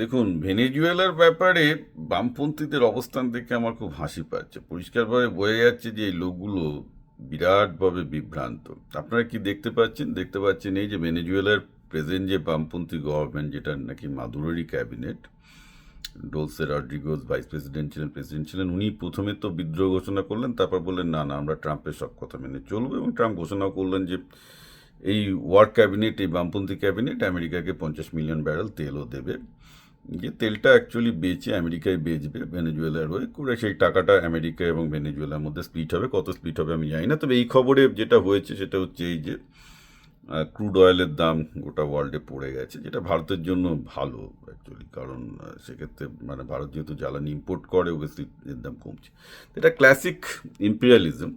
দেখুন, ভেনেজুয়েলার ব্যাপারে বামপন্থীদের অবস্থান দেখে আমার খুব হাসি পাচ্ছে। পরিষ্কারভাবে বোঝা যাচ্ছে যে এই লোকগুলো বিরাটভাবে বিভ্রান্ত। আপনারা কি দেখতে পাচ্ছেন? দেখতে পাচ্ছেন এই যে ভেনেজুয়েলার প্রেজেন্ট যে বামপন্থী গভর্নমেন্ট, যেটা নাকি মাদুরোরই cabinet, Delcy Rodriguez vice president ছিলেন প্রেসিডেন্ট ছিলেন, উনি প্রথমে তো বিদ্রোহ ঘোষণা করলেন, তারপর বললেন, না না, আমরা ট্রাম্পের সব কথা মেনে চলবো। এবং ট্রাম্প ঘোষণা করলেন যে এই ওয়ার্ক ক্যাবিনেট, এই বামপন্থী ক্যাবিনেট আমেরিকাকে পঞ্চাশ মিলিয়ন ব্যারেল তেলও দেবে। যে তেলটা অ্যাকচুয়ালি বেচে আমেরিকায় বেচবে ভেনেজুয়েলার হয়ে, করে সেই টাকাটা আমেরিকা এবং ভেনেজুয়েলার মধ্যে স্প্লিট হবে। কত স্প্লিট হবে আমি জানি না, তবে এই খবরে যেটা হয়েছে সেটা হচ্ছে এই যে ক্রুড অয়েলের দাম গোটা ওয়ার্ল্ডে পড়ে গেছে, যেটা ভারতের জন্য ভালো অ্যাকচুয়ালি কারণ সেক্ষেত্রে মানে ভারত যেহেতু জ্বালানি ইম্পোর্ট করে ওবেসলি এর দাম কমছে। এটা ক্লাসিক ইম্পিরিয়ালিজম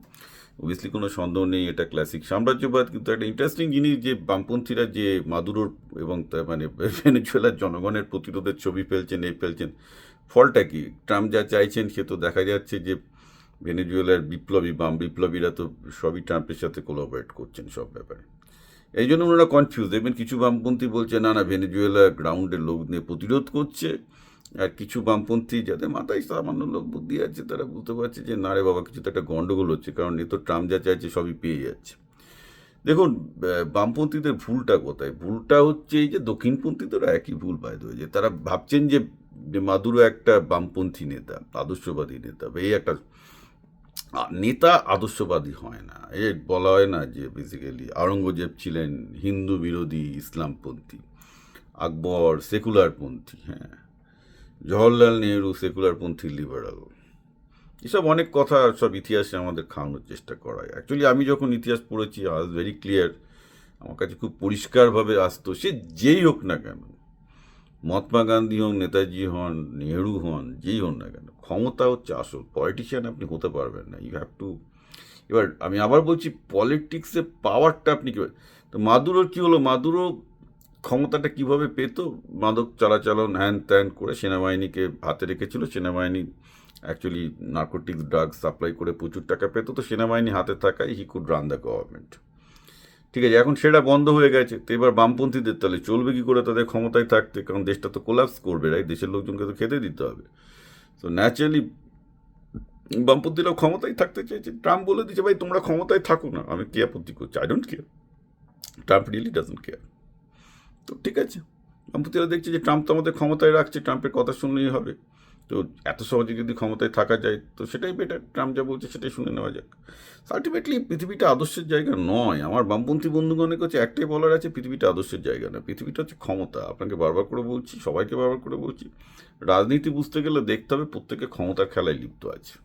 অবভিয়াসলি কোনো সন্দেহ নেই, এটা ক্লাসিক সাম্রাজ্যবাদ, কিন্তু একটা ইন্টারেস্টিং জিনিস যে বামপন্থীরা যে মাদুরোর এবং মানে ভেনেজুয়েলার জনগণের প্রতিরোধের ছবি ফেলছেন, এই ফেলছেন, ফলটা কি? ট্রাম্প যা চাইছেন, সে তো দেখা যাচ্ছে যে ভেনেজুয়েলার বিপ্লবী, বাম বিপ্লবীরা তো সবই ট্রাম্পের সাথে কোলাবরেট করছেন সব ব্যাপারে। এই জন্য ওনারা কনফিউজ দেখবেন কিছু বামপন্থী বলছে, না না, ভেনেজুয়েলা গ্রাউন্ডের লোক নিয়ে প্রতিরোধ করছে। আর কিছু বামপন্থী যাদের মাথায় সামান্য লোক বুদ্ধি আছে, তারা বুঝতে পারছে যে, না রে বাবা, কিছু তো একটা গন্ডগোল হচ্ছে, কারণ এ তো ট্রাম্প যা চাইছে সবই পেয়ে যাচ্ছে। দেখুন বামপন্থীদের ভুলটা কোথায়? ভুলটা হচ্ছে এই যে, দক্ষিণপন্থীদেরও একই ভুল বাইদ হয়ে যে তারা ভাবছেন যে মাদুরো একটা বামপন্থী নেতা, আদর্শবাদী নেতা এই একটা নেতা আদর্শবাদী হয় না। এ বলা হয় না যে বেসিক্যালি আওরঙ্গজেব ছিলেন হিন্দু বিরোধী ইসলামপন্থী, আকবর সেকুলারপন্থী হ্যাঁ। জওহরলাল নেহরু সেকুলারপন্থী লিবারাল এসব অনেক কথা সব ইতিহাসে আমাদের খাওয়ানোর চেষ্টা করা হয় অ্যাকচুয়ালি আমি যখন ইতিহাস পড়েছি আজ ভেরি ক্লিয়ার আমার কাছে খুব পরিষ্কারভাবে আসতো, সে যেই হোক না কেন, মহাত্মা গান্ধী হন, নেতাজি হন, নেহরু হন, যেই হন না কেন, ক্ষমতা হচ্ছে আসল। পলিটিশিয়ান আপনি হতে পারবেন না ইউ হ্যাভ টু এবার আমি আবার বলছি পলিটিক্সে পাওয়ারটা আপনি কীভাবে তো মাদুরোর কী হলো? মাদুরো ক্ষমতাটা কীভাবে পেত? মাদক চলাচলন, হ্যান ত্যান করে সেনাবাহিনীকে হাতে রেখেছিল। সেনাবাহিনী অ্যাকচুয়ালি নার্কোটিক্স ড্রাগস সাপ্লাই করে প্রচুর টাকা পেত। তো সেনাবাহিনী হাতে থাকায় he could run the government ঠিক আছে, এখন সেটা বন্ধ হয়ে গেছে। তো এবার বামপন্থীদের তাহলে চলবে কি করে তাদের ক্ষমতায় থাকতে? কারণ দেশটা তো কোলাপস করবে রাই দেশের লোকজনকে তো খেতে দিতে হবে। তো ন্যাচারালি বামপন্থীরাও ক্ষমতায় থাকতে চাইছে। ট্রাম্প বলে দিচ্ছে ভাই, তোমরা ক্ষমতায় থাকো না। আমি কে আপত্তি করছি? I don't care Trump really doesn't care তো ঠিক আছে। বামপন্থীরা দেখছে যে ট্রাম্প তো আমাদের ক্ষমতায় রাখছে, ট্রাম্পের কথা শুনলেই হবে। তো এত সহজে যদি ক্ষমতায় থাকা যায়, তো সেটাই বেটার ট্রাম্প যা বলছে সেটাই শুনে নেওয়া যাক। আলটিমেটলি পৃথিবীটা আদর্শের জায়গা নয়। আমার বামপন্থী বন্ধুগণের কাছে একটাই বলার আছে, পৃথিবীটা আদর্শের জায়গা না, পৃথিবীটা হচ্ছে ক্ষমতা। আপনাকে বারবার করে বলছি, সবাইকে বারবার করে বলছি, রাজনীতি বুঝতে গেলে দেখতে হবে প্রত্যেকে ক্ষমতার খেলায় লিপ্ত আছে।